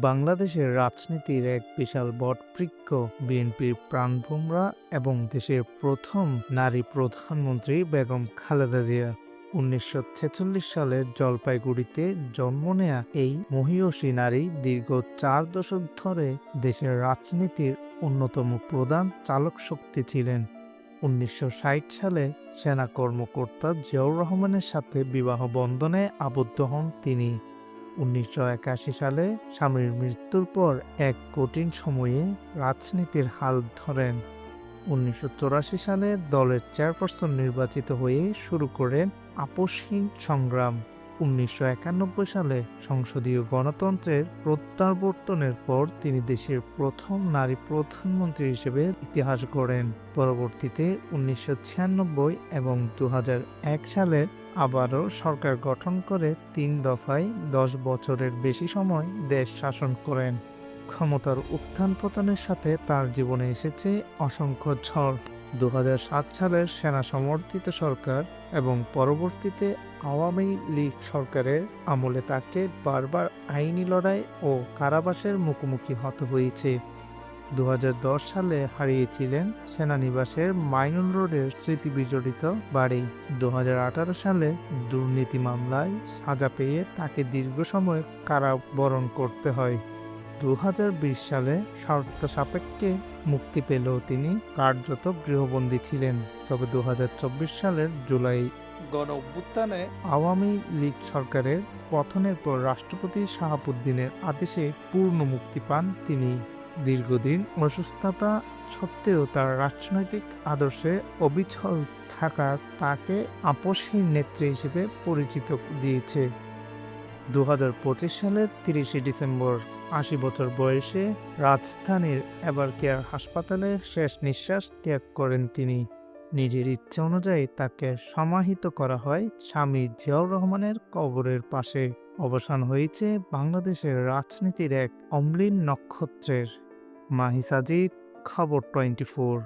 বাংলাদেশের রাজনীতির এক বিশাল বটবৃক্ষ, বিএনপির প্রাণভোমরা এবং দেশের প্রথম নারী প্রধানমন্ত্রী বেগম খালেদা জিয়া। উনিশশো ছেচল্লিশ সালের জলপাইগুড়িতে জন্ম নেয়া এই মহিয়সী নারী দীর্ঘ চার দশক ধরে দেশের রাজনীতির অন্যতম প্রধান চালক শক্তি ছিলেন। উনিশশো ষাট সালে সেনা কর্মকর্তা জিয়াউর রহমানের সাথে বিবাহ বন্ধনে আবদ্ধ হন তিনি। উনিশশো একাশি সালে স্বামীর মৃত্যুর পর এক কঠিন সময়ে রাজনীতির হাল ধরেন। উনিশশো সালে দলের চেয়ারপারসন নির্বাচিত হয়ে শুরু করেন আপোষহীন সংগ্রাম। উনিশশো একানব্বই সালে সংসদীয় গণতন্ত্রের প্রত্যাবর্তনের পর তিনি দেশের প্রথম নারী প্রধানমন্ত্রী হিসেবে ইতিহাস গড়েন। পরবর্তীতে উনিশশো ছিয়ানব্বই এবং দু হাজার এক সালে আবারও সরকার গঠন করে তিন দফায় দশ বছরের বেশি সময় দেশ শাসন করেন। ক্ষমতার উত্থান পতনের সাথে তার জীবনে এসেছে অসংখ্য ঝড়। দু হাজার সাত সালের সেনা সমর্থিত সরকার এবং পরবর্তীতে আওয়ামী লীগ সরকারের আমলে তাকে বারবার আইনি লড়াই ও কারাবাসের মুখোমুখি হতে হয়েছে। দু হাজার দশ সালে হারিয়েছিলেন সেনানিবাসের মাইনুল রোডের স্মৃতি বিজড়িত বাড়ি। দু হাজার আঠারো সালে দুর্নীতি মামলায় সাজা পেয়ে তাকে দীর্ঘ সময় কারাবরণ করতে হয়। দু হাজার বিশ সালে শর্ত সাপেক্ষে মুক্তি পেলেও তিনি কার্যত গৃহবন্দী ছিলেন। তবে দু হাজার চব্বিশ সালের জুলাই গণ অভ্যুত্থানে আওয়ামী লীগ সরকারের পতনের পর রাষ্ট্রপতি শাহাবুদ্দিনের আদেশে পূর্ণ মুক্তি পান তিনি। দীর্ঘদিন অসুস্থতা সত্ত্বেও তার রাজনৈতিক আদর্শে অবিচল থাকা তাকে আপসহীন নেত্রী হিসেবে পরিচিত দিয়েছে। দু হাজার পঁচিশ সালের তিরিশে ডিসেম্বর, আশি বছর বয়সে রাজধানীর এবারকেয়ার হাসপাতালে শেষ নিঃশ্বাস ত্যাগ করেন তিনি। নিজের ইচ্ছা অনুযায়ী তাকে সমাহিত করা হয় স্বামী জিয়াউর রহমানের কবরের পাশে। অবসান হয়েছে বাংলাদেশের রাজনীতির এক অম্লীন নক্ষত্রের। মাহি সাজিদ খবর টোয়েন্টি ফোর